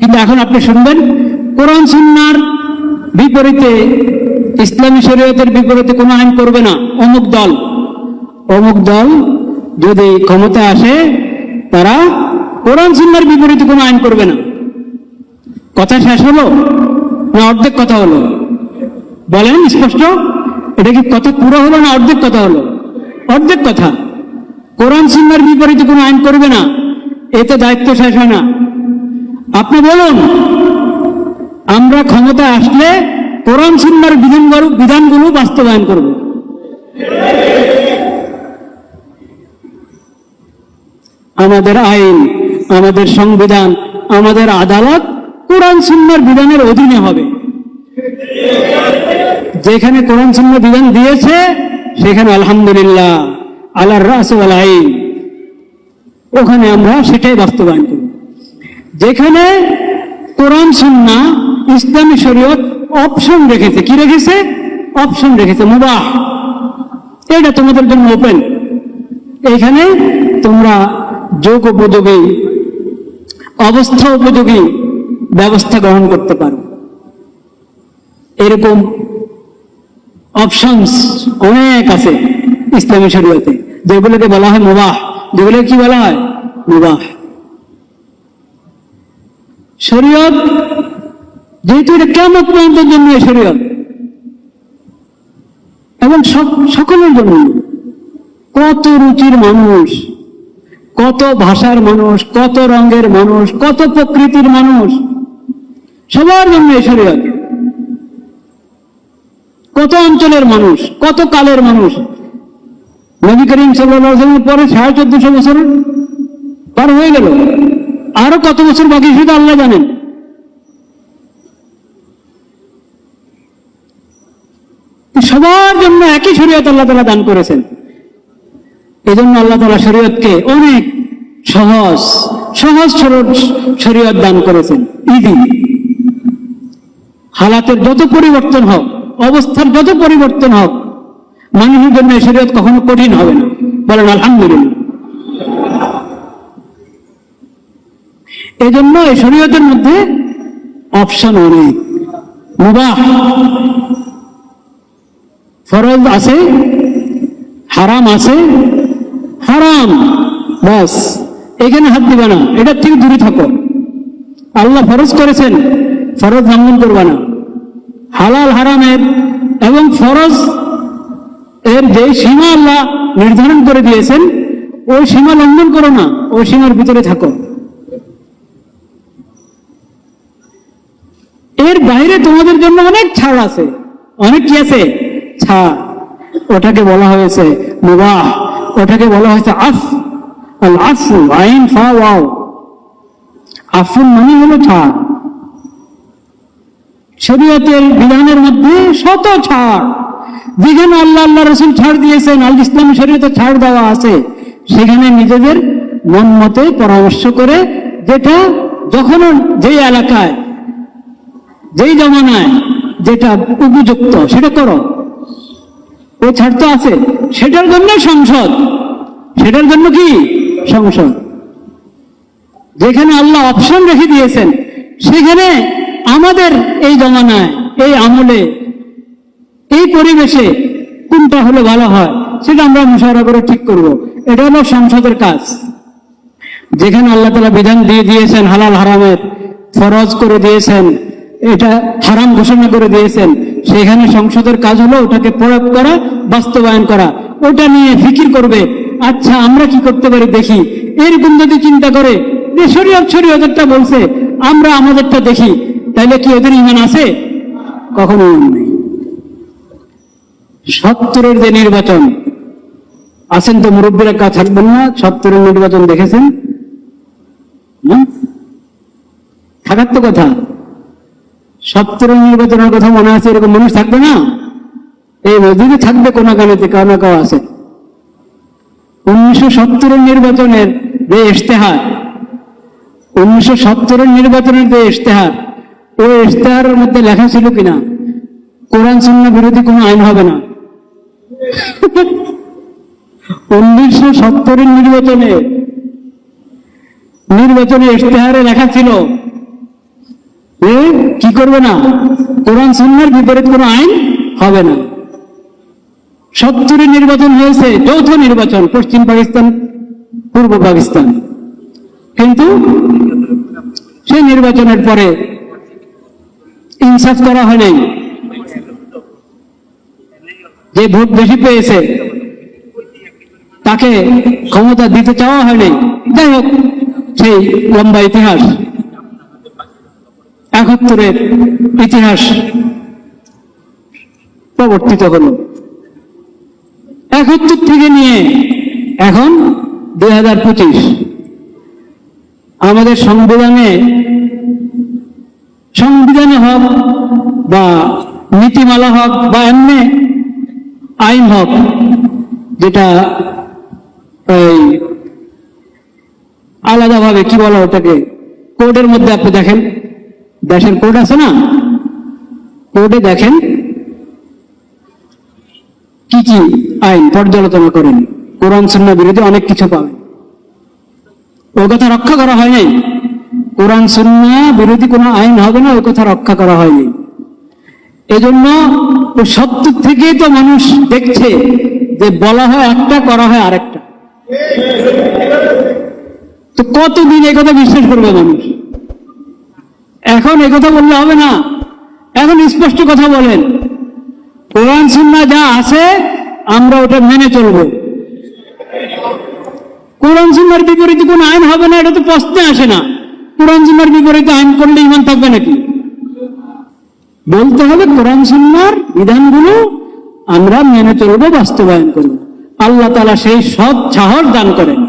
কিন্তু এখন আপনি শুনবেন, কোরআন, সুন্নার বিপরীতে, ইসলামী শরীয়তের বিপরীতে কোনো আইন করবে না, অমুক দল। অমুক দল যদি ক্ষমতা আসে, তারা কোরআন, সুন্নার বিপরীতে কোনো আইন করবে না। কথা শেষ হলো? না, অর্ধেক কথা হলো? বলেন, স্পষ্ট? এটা কি কথা পুরো হলো না অর্ধেক কথা হলো? অর্ধেক কথা। কোরআন, সুন্নার বিপরীতে কোনো আইন করবে না, এতে দায়িত্ব শেষ হয় না। আপনি বলুন, আমরা ক্ষমতা আসলে কোরআন, সুন্নার বিধান বিধানগুলো বাস্তবায়ন করব। আমাদের আইন, আমাদের সংবিধান, আমাদের আদালত কোরআন, সুন্নার বিধানের অধীনে হবে। যেখানে কোরআন, সুন্নার বিধান দিয়েছে, সেখানে আলহামদুলিল্লাহ আল্লাহর রাসুল আইন ওখানে আমরা সেটাই বাস্তবায়ন যেখানে কোরআন সুন্না ইসলামী শরীয়ত অপশন রেখেছে। কি রেখেছে? অপশন রেখেছে, মুবাহ। এটা তোমাদের জন্য ওপেন এখানে তোমরা যোগ উপযোগী, অবস্থা উপযোগী ব্যবস্থা গ্রহণ করতে পারো। এরকম অপশনস অনেক আছে ইসলামী শরীয়তে। যেগুলোকে বলা হয় মুবাহ। যেগুলো কি বলা হয়? মুবাহ। শরীয়ত, যেহেতু এটা কেমন পর্যন্তের জন্য শরীয়ত, এবং সকলের জন্য কত রুচির মানুষ, কত ভাষার মানুষ, কত রঙের মানুষ, কত প্রকৃতির মানুষ, সবার জন্য শরীয়ত। কত অঞ্চলের মানুষ, কত কালের মানুষ। নবী করিম সাল্লামের পরে সাড়ে চোদ্দশো বছর পার হয়ে গেল। আরও কত বছর বাকি সেটা আল্লাহ জানেন। সবার জন্য একই শরীয়ত আল্লাহ তালা দান করেছেন। এই জন্য আল্লাহ তালা শরীয়তকে অনেক সহজ সহজ সরল শরীয়ত দান করেছেন। ইদি। হালাতের যত পরিবর্তন হোক, অবস্থার যত পরিবর্তন হোক, মানুষের জন্য শরীয়ত কখনো কঠিন হবে না। বলেন, আলহামদুলিল্লাহ। এই জন্য এই শরীয়তের মধ্যে অপশন অনেক মুবাহ। ফরজ আছে, হারাম আছে, হারাম বাস এখানে হাত দিবে না, এটার থেকে দূরে থাকো। আল্লাহ ফরজ করেছেন, ফরজ লঙ্ঘন করবে না। হালাল হারামের এবং ফরজ এর যে সীমা আল্লাহ নির্ধারণ করে দিয়েছেন, ওই সীমা লঙ্ঘন করো না, ওই সীমার ভিতরে থাকো এর বাইরে তোমাদের জন্য অনেক ছাড় আছে। অনেক কি আছে? ছাড়। ওটাকে বলা হয়েছে মুবাহ। ওটাকে বলা হয়েছে আফ। আল আফু, আইন, ফা, ওয়াও। আফুন মানে হলো ছাড়। শরীয়তের বিধানের মধ্যে শত ছাড়। যেখানে আল্লাহ আল্লাহ রসুল ছাড় দিয়েছেন, আল ইসলামী শরীয়তে ছাড় দেওয়া আছে, সেখানে নিজেদের মন মতে পরামর্শ করে যেটা যখন যেই এলাকায় যেই জমানায় যেটা উপযুক্ত, সেটা করো। ও ছাড় তো আছে। সেটার জন্য সংসদ। সেটার জন্য কি? সংসদ। যেখানে আল্লাহ অপশন রেখে দিয়েছেন, সেখানে আমাদের এই জমানায়, এই আমলে, এই পরিবেশে কোনটা হলে ভালো হয়, সেটা আমরা মুশারা করে ঠিক করব। এটা হলো সংসদের কাজ। যেখানে আল্লাহ তালা বিধান দিয়ে দিয়েছেন হালাল হারামের, ফরজ করে দিয়েছেন। এটা হারাম ঘোষণা করে দিয়েছেন। সেখানে সংসদের কাজ হলো ওটাকে প্রয়োগ করা, বাস্তবায়ন করা। ওটা নিয়ে ফিকির করবে। আচ্ছা আমরা কি করতে পারি দেখি। এরকম যদি চিন্তা করে, যে বলছে, আমরা আমাদেরটা দেখি। তাইলে কি ওদের ইমান আছে? কখনো ইমান নেই। সত্তরের যে নির্বাচন, আছেন তো মুরব্বীরা কা থাকবেন না, সত্তরের নির্বাচন দেখেছেন? থাকার তো কথা। সত্তরের নির্বাচনের কথা মনে আছে, এরকম মানুষ থাকবে না? এই নদীতে থাকবে কোন গানেতে কাউ না কাউ আছে। উনিশশো সত্তরের নির্বাচনের যে ইশতেহার, উনিশশো সত্তরের নির্বাচনের যে ইশতেহার, ওই ইশতেহারের মধ্যে লেখা ছিল কিনা? কোরআন শূন্য বিরোধী কোনো আইন হবে না। উনিশশো সত্তরের নির্বাচনে নির্বাচনে ইশতেহারে লেখা ছিল এ কি করবে না? কোরআন, সুন্নার বিপরীত কোনো আইন হবে না। সত্তরে নির্বাচন হয়েছে, যৌথ নির্বাচন, পশ্চিম পাকিস্তান, পূর্ব পাকিস্তান। কিন্তু সেই নির্বাচনের পরে ইনসাফ করা হয় নাই। যে ভোট বেশি পেয়েছে, তাকে ক্ষমতা দিতে চাওয়া হয়নি যাই হোক, সেই লম্বা ইতিহাস। একাত্তরের ইতিহাস প্রবর্তিত হল। একাত্তর থেকে নিয়ে এখন দুই হাজার পঁচিশ, আমাদের সংবিধানে সংবিধানে হক বা নীতিমালা হক বা এমনি আইন হোক, যেটা এই আলাদাভাবে কি বলা ওটাকে, কোর্টের মধ্যে আপনি দেখেন। দেশের কোর্ট আছে না? কোর্টে দেখেন কি কি আইন পর্যালোচনা করেন। কোরআন, সুন্না বিরোধী অনেক কিছু পাবেন। ও কথা রক্ষা করা হয় নাই কোরআন, সুন্না বিরোধী কোনো আইন হবে না ওই কথা রক্ষা করা হয়নি। এজন্য সত্তর থেকেই তো মানুষ দেখছে যে বলা হয় একটা, করা হয় আরেকটা। তো কতদিন এই কথা বিশ্বাস করবে মানুষ? এখন কথা বললে হবে না। এখন স্পষ্ট কথা বলেন। কোরআন সুন্না যা আছে, আমরা ওটা মেনে চলবো। কোরআন সুন্নার বিপরীতে কোন আইন হবে না, এটা তো প্রশ্নে আসে না। কোরআন সুন্নার বিপরীতে আইন করলে ইমান থাকবে নাকি? বলতে হবে কোরআন সুন্নার বিধানগুলো আমরা মেনে চলবো, বাস্তবায়ন করব। আল্লাহ তালা সেই সব সাহস দান করেন।